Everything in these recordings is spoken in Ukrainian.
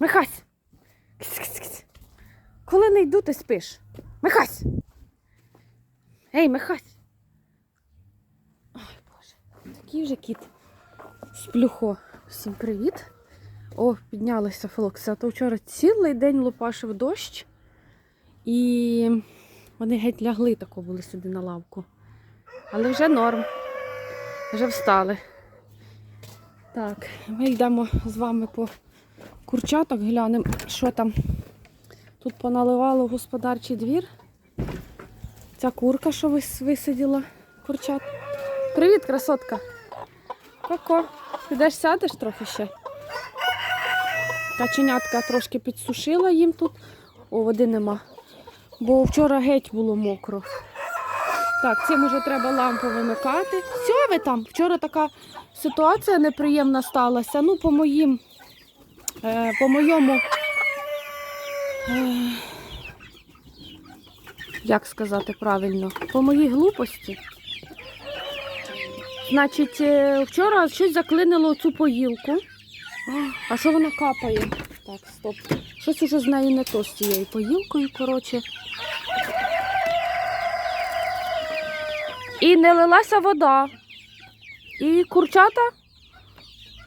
Михась! Ксь-ксь-ксь. Коли не йду, ти спиш. Михась! Ей, Михась! Ой, Боже, такий вже кіт. Сплюхо. Всім привіт. О, піднялися флокси. А то вчора цілий день лупашив дощ. І вони геть лягли тако були сюди на лавку. Але вже норм. Вже встали. Так, ми йдемо з вами по курчаток, глянемо, що там. Тут поналивало господарчий двір. Ця курка, що вис- висиділа курчат. Привіт, красотка. Ко-ко. Підеш сядеш трохи ще? Каченятка трошки підсушила їм тут. О, води нема. Бо вчора геть було мокро. Так, цим уже треба лампу вимикати. Все ви там? Вчора така ситуація неприємна сталася. Ну, по моїм, по моєму, е, як сказати правильно, по моїй глупості. Значить, е, вчора щось заклинило цю поїлку. А що вона капає? Так, стоп. Щось уже з нею не то з цією поїлкою, коротше. І не лилася вода. І курчата.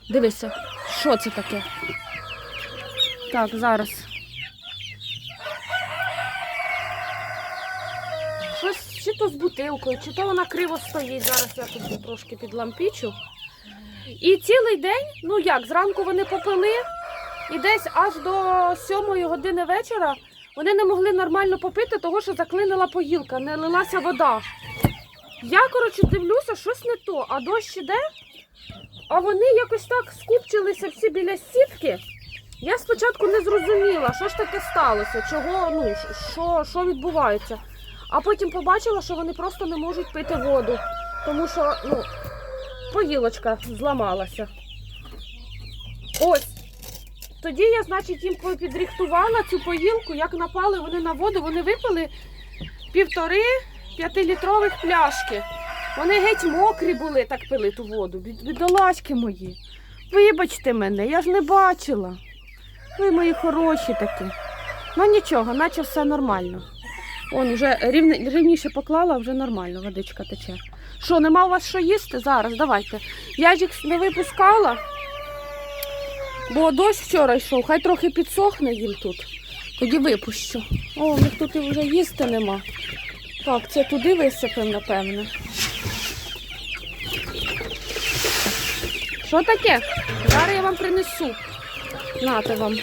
Дивися, що це таке? Так, зараз. Щось чи то з бутилкою, чи то вона криво стоїть. Зараз я тут трошки підлампічу. І цілий день, ну як, зранку вони попили, і десь аж до сьомої години вечора вони не могли нормально попити, того що заклинила поїлка, не лилася вода. Я, коротше, дивлюся, щось не то, а дощ іде, а вони якось так скупчилися всі біля сітки. Я спочатку не зрозуміла, що ж таке сталося, чого, ну, що, що відбувається. А потім побачила, що вони просто не можуть пити воду, тому що, ну, поїлочка зламалася. Ось. Тоді я, значить, їм підрихтувала цю поїлку, як напали вони на воду, вони випили півтори п'ятилітрових пляшки. Вони геть мокрі були, так пили ту воду. Бід- Бідолашки мої. Вибачте мене, я ж не бачила. Ви мої хороші такі. Ну нічого, наче все нормально. Он вже рівне, рівніше поклала, вже нормально, водичка тече. Що, нема у вас що їсти? Зараз, давайте. Я ж їх не випускала, бо дощ вчора йшов, хай трохи підсохне їм тут. Тоді випущу. О, у них тут і вже їсти нема. Так, це туди висипемо, напевно. Що таке? Зараз я вам принесу. Нате вам.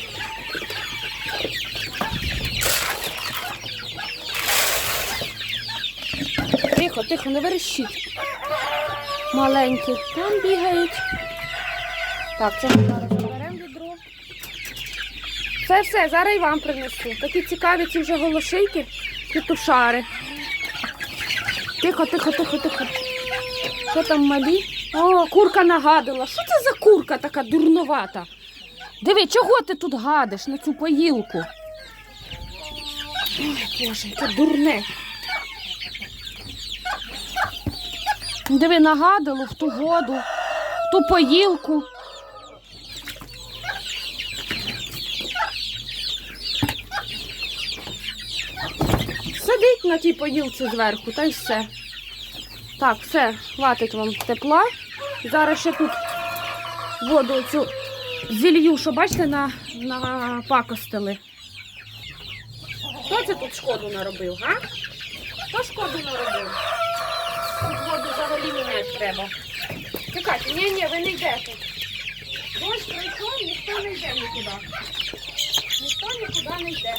Тихо, тихо, не верещіть. Маленькі. Там бігають. Так, це ми зараз беремо відро. Все, все, зараз і вам принесу. Такі цікаві ці вже голошейки, петушари. Тихо, тихо, тихо, тихо. Що там малі? О, курка нагадила. Що це за курка така дурновата? Диви, чого ти тут гадиш на цю поїлку? Ой, Боже, яке дурне. Диви, нагадало в ту воду, в ту поїлку. Сидить на тій поїлці зверху, та й все. Так, все, хватить вам тепла. Зараз ще тут воду цю зілью, що бачите, на, на пакостили. Хто це тут шкоду наробив, га? Хто шкоду наробив? Тут воду взагалі міняти треба. Чекайте, ні, ні, ви не йдете. Дощ прийшов, ніхто не йде нікуди. Ніхто нікуди не йде.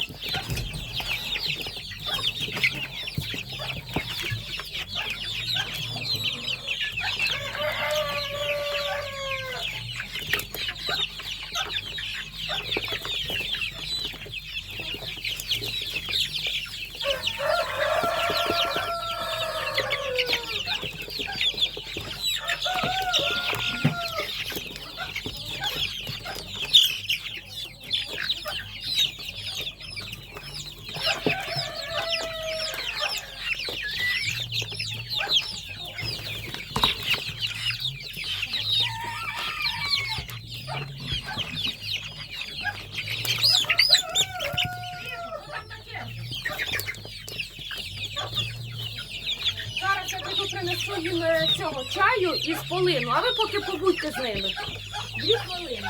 Е, і чаю із полину, а ви поки побудьте з ними. Дві хвилини.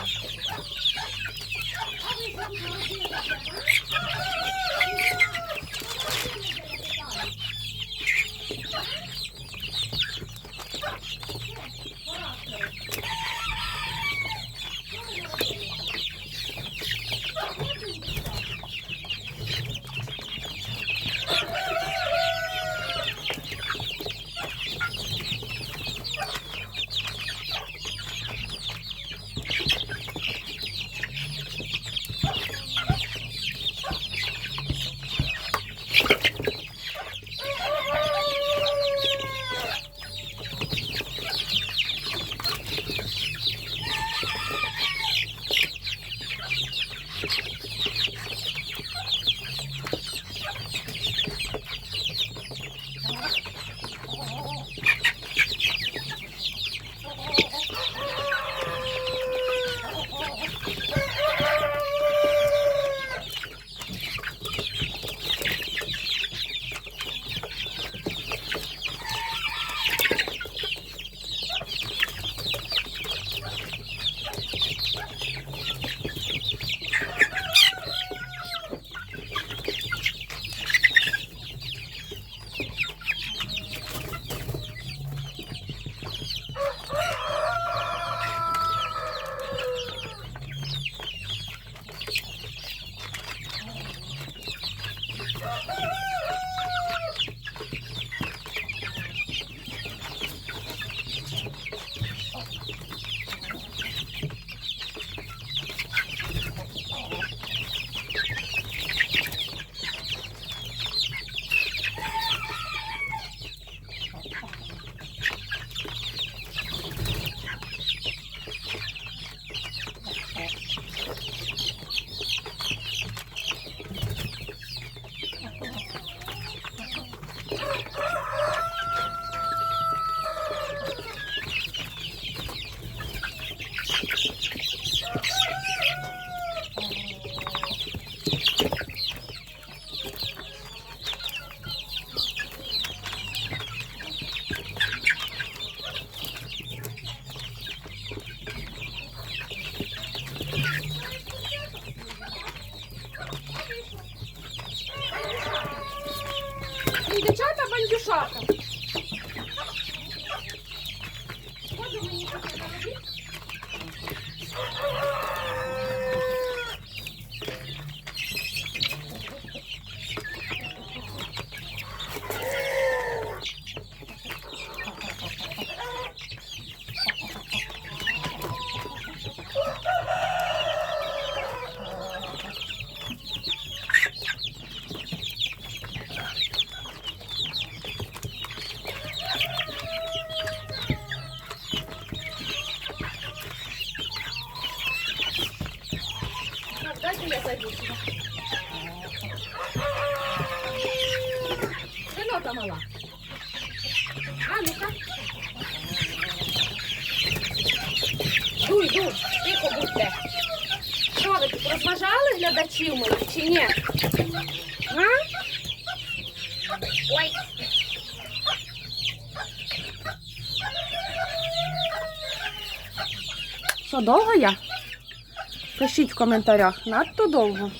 Пишіть в коментарях, надто довго.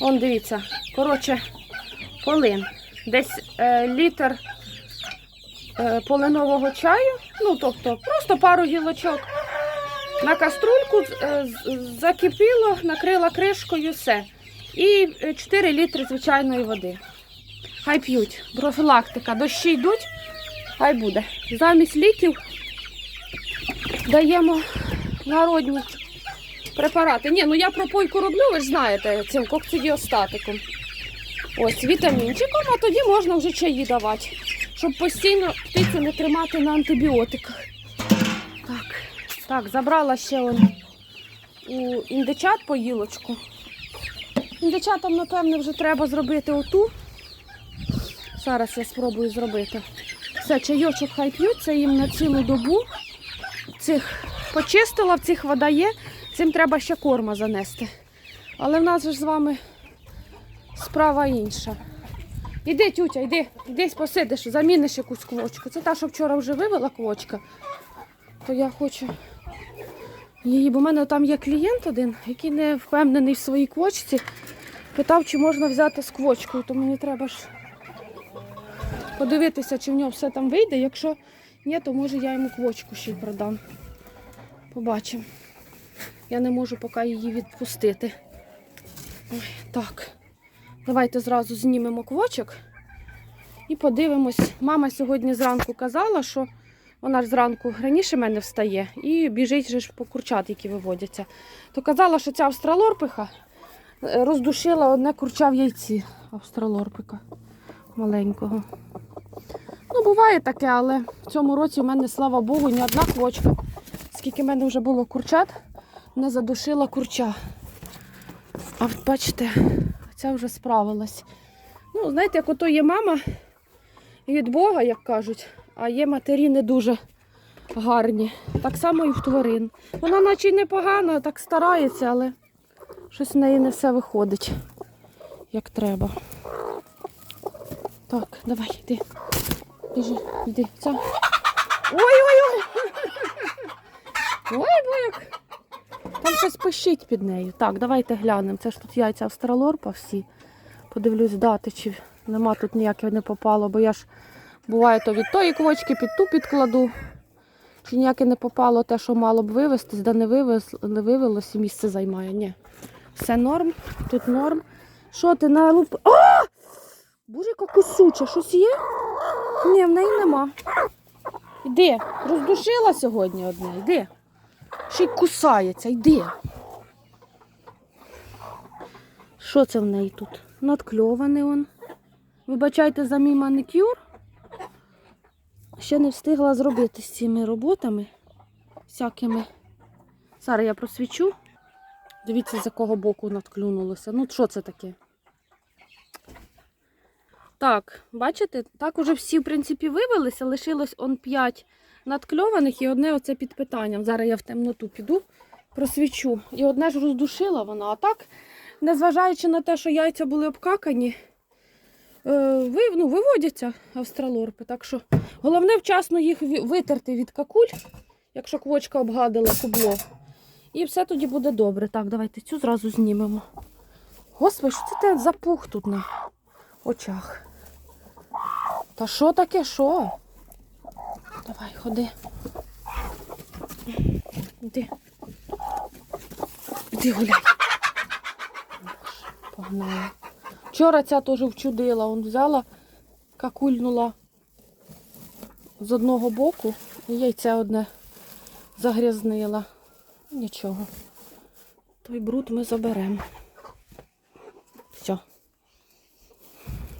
Вон дивіться, коротше, полин. Десь е, літр е, полинового чаю, ну тобто просто пару гілочок. На каструльку е, закипіло, накрила кришкою все. І е, 4 літри звичайної води. Хай п'ють. Профілактика. Дощі йдуть, хай буде. Замість ліків даємо народні препарати. Ні, ну я пропойку роблю, ви ж знаєте, цим кокцидіостатиком. Ось, вітамінчиком, а тоді можна вже чаї давати, щоб постійно птицю не тримати на антибіотиках. Так, так, забрала ще он у індичат поїлочку. Індичатам, напевне, вже треба зробити оту. Зараз я спробую зробити. Все, чайочок хай п'ють, це їм на цілу добу. Цих почистила, в цих вода є. Цим треба ще корма занести. Але в нас ж з вами справа інша. Іди, тютя, йди, йди посидиш, заміниш якусь квочку. Це та, що вчора вже вивела квочка. То я хочу її, бо в мене там є клієнт один, який не впевнений в своїй квочці. Питав, чи можна взяти з квочкою, то мені треба ж подивитися, чи в нього все там вийде. Якщо ні, то може я йому квочку ще й продам. Побачимо. Я не можу поки її відпустити. Ой, так. Давайте зразу знімемо квочок і подивимось. Мама сьогодні зранку казала, що вона ж зранку раніше мене встає і біжить же ж по курчат, які виводяться. То казала, що ця австралорпиха е, роздушила одне курча в яйці австралорпика маленького. Ну, буває таке, але в цьому році в мене, слава Богу, ні одна квочка. Скільки в мене вже було курчат, не задушила курча. А от бачите, ця вже справилась. Ну, знаєте, як ото є мама від Бога, як кажуть, а є матері не дуже гарні. Так само і в тварин. Вона наче й непогана, так старається, але щось в неї не все виходить, як треба. Так, давай, йди. Біжи, йди. Ой-ой-ой! Ой, бо як. Там щось пищить під нею. Так, давайте глянемо. Це ж тут яйця австралорпа всі. Подивлюсь дати, чи нема тут ніяке не попало, бо я ж буває то від тої квочки під ту підкладу. Чи ніяке не попало те, що мало б вивезтись, де не, вивез, не вивелося, місце займає. Ні. Все норм, тут норм. Що ти на луп. А! Боже, яка кусюча, щось є? Ні, в неї нема. Іди, роздушила сьогодні одне, йди. Ще й кусається, йди. Що це в неї тут? Надкльований он. Вибачайте за мій маникюр. Ще не встигла зробити з цими роботами всякими. Зараз я просвічу. Дивіться, з якого боку надклюнулося. Ну, що це таке? Так, бачите, так уже всі, в принципі, вивелися, лишилось он 5 надкльованих і одне оце під питанням. Зараз я в темноту піду, просвічу. І одне ж роздушила вона. А так, незважаючи на те, що яйця були обкакані, е, ви, ну, виводяться австралорпи. Так що головне вчасно їх витерти від какуль, якщо квочка обгадила кубло. І все тоді буде добре. Так, давайте цю зразу знімемо. Господи, що це запух тут на очах? Та що таке, що? Давай, ходи. Іди. Іди гуляй. Боже, Погнала. Вчора ця теж вчудила. Он взяла, какульнула з одного боку і яйце одне загрязнила. Нічого. Той бруд ми заберемо. Все.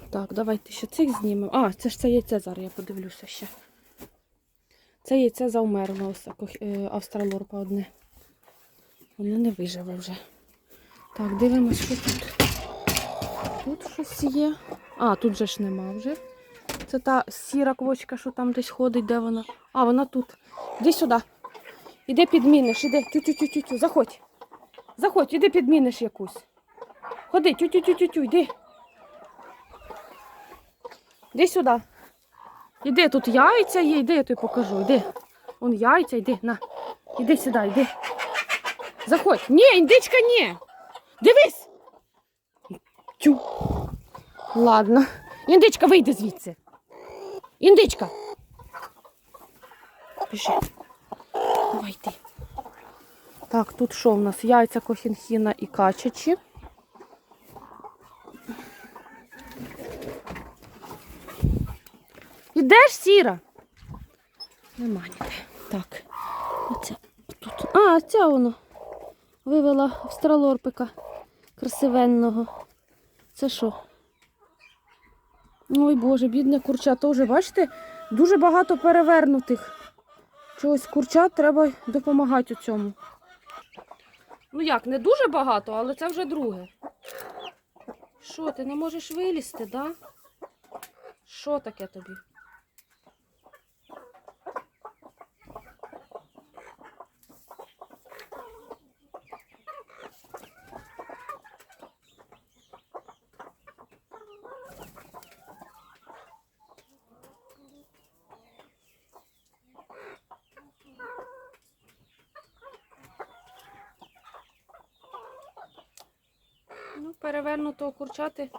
Так, давайте ще цих знімемо. А, це ж це яйце зараз, я подивлюся ще. Це яйце так, е, австралорпа одне. Воно не виживе вже. Так, дивимось, що тут. Тут щось є. А, тут же ж нема вже. Це та сіра квочка, що там десь ходить, де вона. А, вона тут. Іди сюди. Іди підміниш, іди. Тю-тю-тю-тю-тю. Заходь. Заходь, іди підміниш якусь. Ходи, тю-тю-тю-тю-тю, йди. Іди сюди. Іди, тут яйця є, йди, я тобі покажу. Іди. Вон яйця, йди, на. Іди сюди, йди. Заходь. Ні, індичка, ні. Дивись. Тю. Ладно. Індичка, вийди звідси. Індичка. Біжи. Давай йди. Так, тут що в нас? Яйця кохінхіна і качачі. Ідеш, сіра? Нема ніде. Так. Оце тут. А, ця воно. Вивела австралорпика красивенного. Це що? Ой Боже, бідне курча теж, бачите, дуже багато перевернутих. Чогось курчат треба допомагати у цьому. Ну як, не дуже багато, але це вже друге. Що, ти не можеш вилізти, да? Що таке тобі? Перевернутого курчати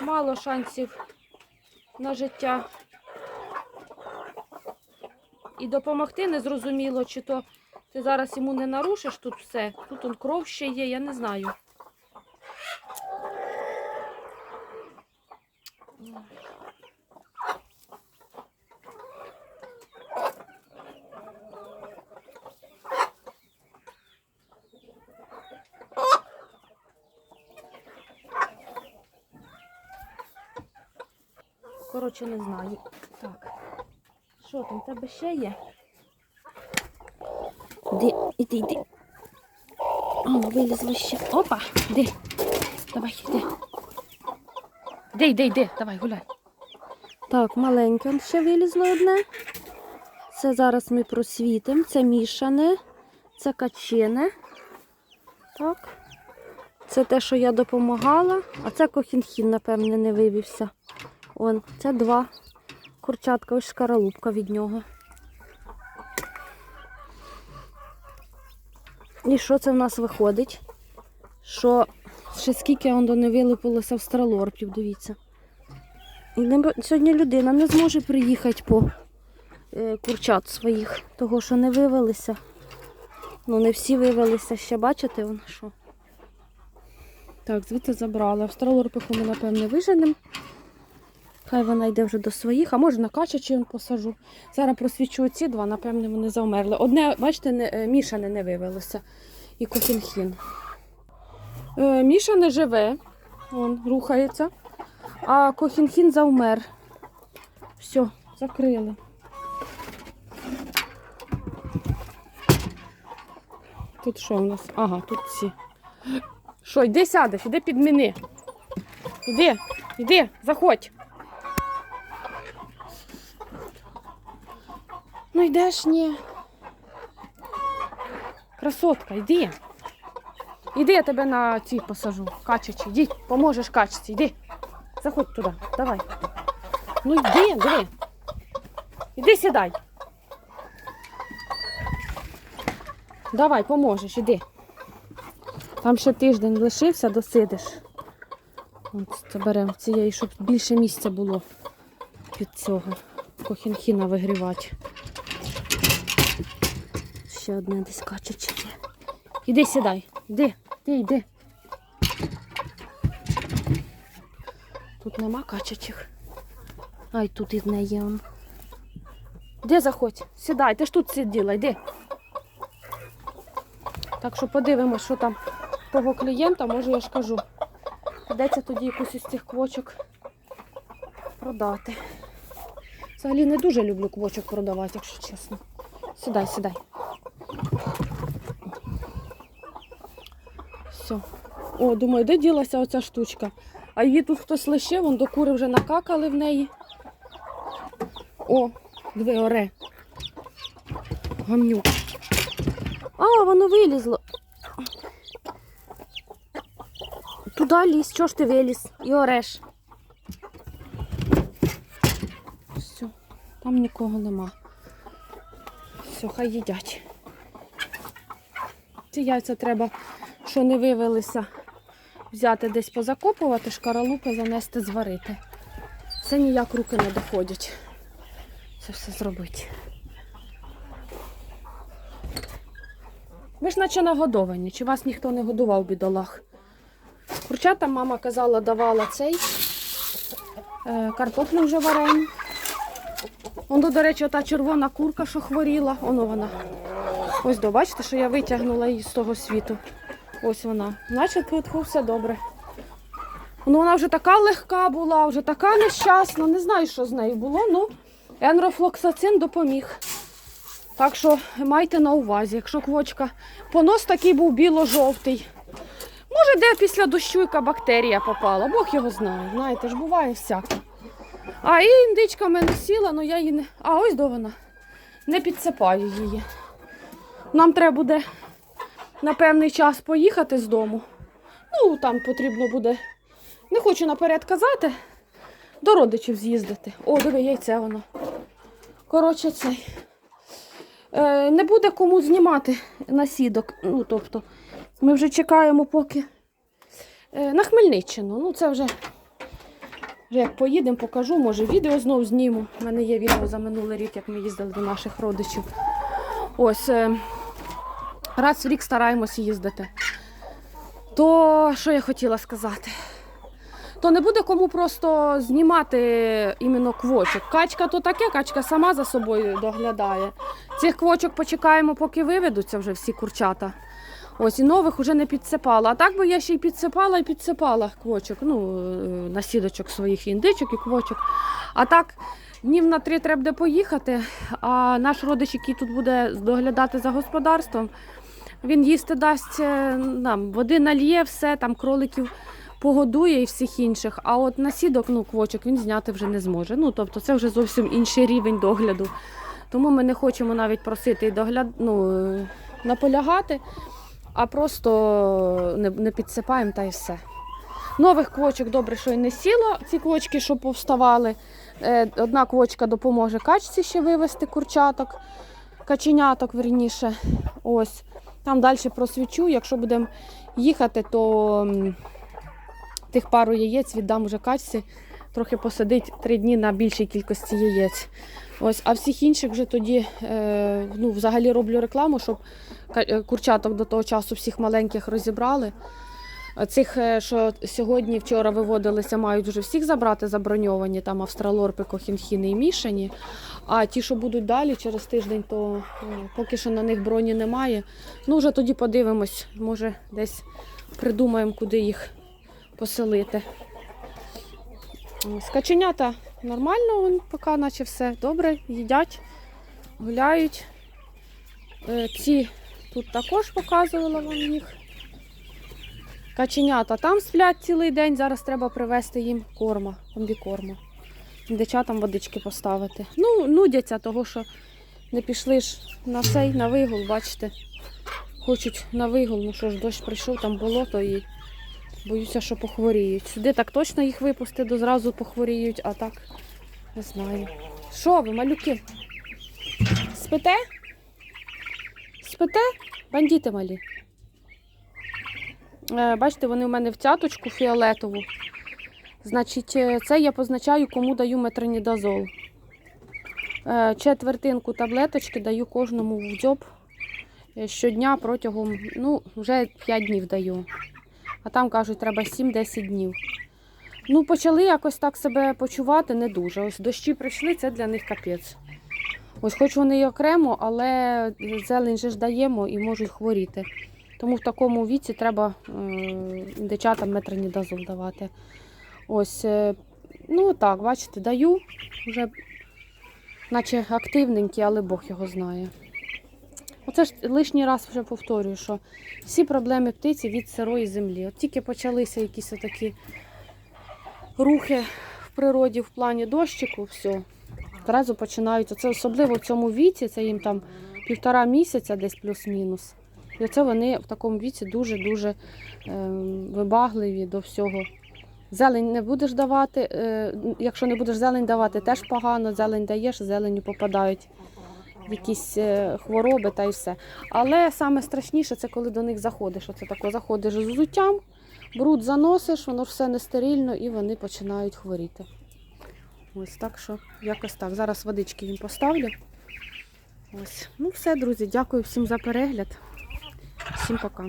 мало шансів на життя. І допомогти не зрозуміло, чи то ти зараз йому не нарушиш тут все. Тут он кров ще є, я не знаю. Коротше, не знаю. Так. Що там, в тебе ще є? Іди, іди, іди. О, вилізло ще. Опа, іди. Давай, іди. Іди, іди, іди, давай, гуляй. Так, маленьке ще вилізло одне. Це зараз ми просвітимо. Це мішане, це качине. Так. Це те, що я допомагала, а це кохінхін, напевне, не вивівся. Он, це два курчатка, ось шкаралупка від нього. І що це в нас виходить? Що ще скільки воно не вилупилося австралорпів, дивіться. Сьогодні людина не зможе приїхати по е, курчат своїх, того що не вивелися. Ну, не всі вивелися ще, бачите, вон що. Так, звідти забрали. Австралорпиху ми, напевне, виженемо. Хай вона йде вже до своїх, а може на качачі посажу. Зараз просвічу ці два, напевне, вони завмерли. Одне, бачите, не, е, мішане не вивелося. І кофінхін. Е, Міша не живе, он рухається, а кохінхін завмер. Все, закрили. Тут що у нас? Ага, тут ці. Що, йди сядеш, іди підміни. Іди, іди, заходь. Ну йдеш, ні. Красотка, йди. Іди, я тебе на ці посажу. Качачі. Йди, поможеш качці, йди. Заходь туди, давай. Ну йди, диви. Іди сідай. Давай, поможеш, іди. Там ще тиждень лишився, досидиш. От беремо цієї, щоб більше місця було під цього. Кохінхіна вигрівати. Ще одне десь качаче є. Іди сідай. Іди, іди, йди. Тут нема качачих. Ай, тут одне є. он. Де заходь? Сідай, ти ж тут сиділа, йди. Так що подивимось, що там того клієнта, може я ж кажу. Придеться тоді якусь із цих квочок продати. Взагалі не дуже люблю квочок продавати, якщо чесно. Сідай, сідай. Все. О, думаю, де ділася оця штучка? А її тут хтось лишив, вон до кури вже накакали в неї. О, диви, оре. Гамнюк. А, воно вилізло. Туди лізь, чого ж ти виліз? І ореш. Все, там нікого нема. Все, хай їдять. Ці яйця треба, що не вивелися, взяти десь позакопувати, шкаралупи занести, зварити. Це ніяк руки не доходять. Це все зробити. Ви ж наче нагодовані, чи вас ніхто не годував, бідолах? Курчата мама казала, давала цей е, картоплю вже варені. Воно, до речі, ота червона курка, що хворіла, воно вона. Ось до, бачите, що я витягнула її з того світу. Ось вона. Значить, тут все добре. Ну, вона вже така легка була, вже така нещасна. Не знаю, що з нею було. Ну, енрофлоксацин допоміг. Так що майте на увазі, якщо квочка. Понос такий був біло-жовтий. Може, де після дощу яка бактерія попала, Бог його знає. Знаєте ж, буває всяке. А і індичка в мене сіла, але я її не. А ось до вона. Не підсипаю її. Нам треба буде на певний час поїхати з дому. Ну, там потрібно буде. Не хочу наперед казати, до родичів з'їздити. О, диви, яйце воно. Коротше, цей. Е, не буде кому знімати насідок. Ну, тобто, ми вже чекаємо, поки Е, На Хмельниччину. Ну, це вже, вже як поїдемо, покажу, може відео знову зніму. У мене є відео за минулий рік, як ми їздили до наших родичів. Ось е, раз в рік стараємося їздити. То що я хотіла сказати? То не буде кому просто знімати іменно квочок. Качка то таке, качка сама за собою доглядає. Цих квочок почекаємо, поки виведуться вже всі курчата. Ось і нових уже не підсипала. А так би я ще й підсипала і підсипала квочок, ну, е, насідочок своїх індичок і квочок. А так, днів на три треба буде поїхати, а наш родич, який тут буде доглядати за господарством, він їсти дасть е, нам, води нальє, все, там кроликів погодує і всіх інших. А от насідок, ну, квочок він зняти вже не зможе. Ну, тобто це вже зовсім інший рівень догляду. Тому ми не хочемо навіть просити і догляд... ну, е, наполягати, а просто не, не підсипаємо та й все. Нових квочок добре, що й не сіло, ці квочки, що повставали. Е, Одна квочка допоможе качці ще вивести курчаток, каченяток, верніше. Ось. Там далі просвічу. Якщо будемо їхати, то тих пару яєць віддам вже качці. Трохи посадить три дні на більшій кількості яєць. Ось, а всіх інших вже тоді е, ну, взагалі роблю рекламу, щоб е, курчаток до того часу всіх маленьких розібрали. Цих, е, що сьогодні, вчора виводилися, мають вже всіх забрати заброньовані, там австралорпи, кохінхіни і мішані. А ті, що будуть далі через тиждень, то е, поки що на них броні немає. Ну, вже тоді подивимось, може десь придумаємо, куди їх поселити. Ось, Каченята нормально, вон, поки наче все добре, їдять, гуляють. Е, Ці тут також показувала вам їх. Каченята там сплять цілий день, зараз треба привезти їм корма, комбікорма. Дичатам водички поставити. Ну, нудяться того, що не пішли ж на цей, на вигул, бачите. Хочуть на вигул, ну що ж, дощ прийшов, там болото і боюся, що похворіють. Сюди так точно їх випусти, до зразу похворіють, а так не знаю. Що ви, малюки? Спите? Спите? Бандіти малі. Е, Бачите, вони в мене в цяточку фіолетову. Значить, е, це я позначаю, кому даю метронідазол. Е, Четвертинку таблеточки даю кожному в дзьоб щодня протягом, ну, вже 5 днів даю. А там кажуть, треба 7-10 днів. Ну, почали якось так себе почувати не дуже. Ось дощі прийшли, це для них капець. Ось хоч вони і окремо, але зелень же ж даємо і можуть хворіти. Тому в такому віці треба дичатам метронідазол давати. Ось, е, ну так, бачите, даю. Вже наче активненькі, але Бог його знає. Оце ж лишній раз вже повторюю, що всі проблеми птиці від сирої землі. От тільки почалися якісь такі рухи в природі в плані дощику, все. Одразу починаються. Це особливо в цьому віці, це їм там півтора місяця десь плюс-мінус. І оце вони в такому віці дуже-дуже ем, вибагливі до всього. Зелень не будеш давати, е, якщо не будеш зелень давати, теж погано. Зелень даєш, зеленю попадають якісь е, хвороби та й все. Але саме страшніше це коли до них заходиш. Оце тако заходиш з взуттям, бруд заносиш, воно все нестерильно і вони починають хворіти. Ось так що якось так. Зараз водички їм поставлю. Ось. Ну все, друзі, дякую всім за перегляд. Всім пока.